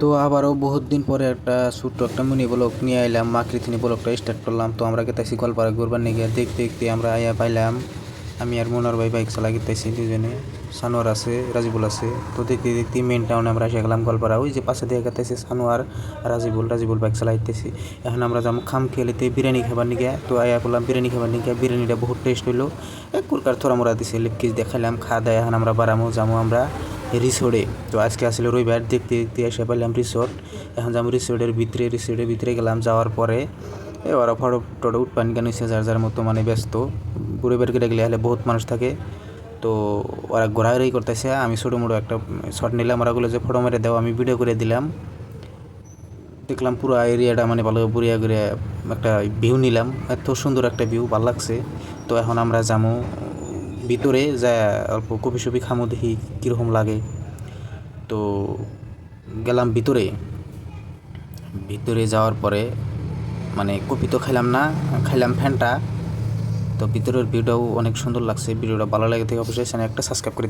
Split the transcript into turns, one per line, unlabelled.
তো আবারও বহুত দিন পরে একটা ছোট্ট একটা মিনি ব্লগ নিয়ে আইলাম মাকৃতিনি ব্লগটা স্টার্ট করলাম। তো আমরা গেতেছি গলপাড়া ঘুরবার নিয়ে দেখতে দেখতে আমরা আয়া পাইলাম। আমি আর মনোর ভাই বাইক চালা গেতেছি দুজনে সানোয়ার আছে, রাজিবুল আছে। তো দেখতে দেখতে মেন টাউনে আমরা এসে গেলাম গলপাড়া ওই যে পাশে দিয়ে গেতেছি সানোয়ার রাজিবুল রাজিবুল বাইক চালাইতেছি। এখন আমরা যাব খাম খেলিতে বিরিয়ানি খাবার নিয়ে তো আয়া বললাম, বিরিয়ানি খাবার নিয়ে বিরিয়ানিটা বহুত টেস্ট হইল। এক কুরকার থোড়া মোড়া দিছে লিপকিস দেখাইলাম, খাওয়া দাওয়া এখন আমরা বাড়ামো যাব আমরা। রিসোর্টে। তো আজকে আসলে রবিবার, দেখতে দেখতে এসে পেলাম রিসোর্ট। এখন যাব রিসোর্টের ভিতরে রিসোর্টের ভিতরে গেলাম, যাওয়ার পরে ওরা ফটো টটো উঠপান কেন হচ্ছে যার যার মতো মানে ব্যস্ত। ঘুরে বের করে গেলে হলে বহুত মানুষ থাকে। তো ওরা ঘোরাঘুরি করতেছে, আমি ছোটো মোটো একটা শট নিলাম ওরাগুলো যে, ফটো মেরে দেওয়া আমি ভিডিও করে দিলাম। দেখলাম পুরো এরিয়াটা মানে ভালো বুড়িয়া করে একটা ভিউ নিলাম। এত সুন্দর একটা ভিউ ভালো লাগছে। তো এখন আমরা যাব ভিতরে যা অল্প কপি সপি খামো দেখি কীরকম লাগে। তো গেলাম ভিতরে। ভিতরে যাওয়ার পরে মানে কপি তো খাইলাম না, খাইলাম ফ্যানটা। তো ভিতরের ভিউটাও অনেক সুন্দর লাগছে, ভিডিওটা ভালো লাগে থেকে অবশ্যই চ্যানেল একটা সাবস্ক্রাইব করে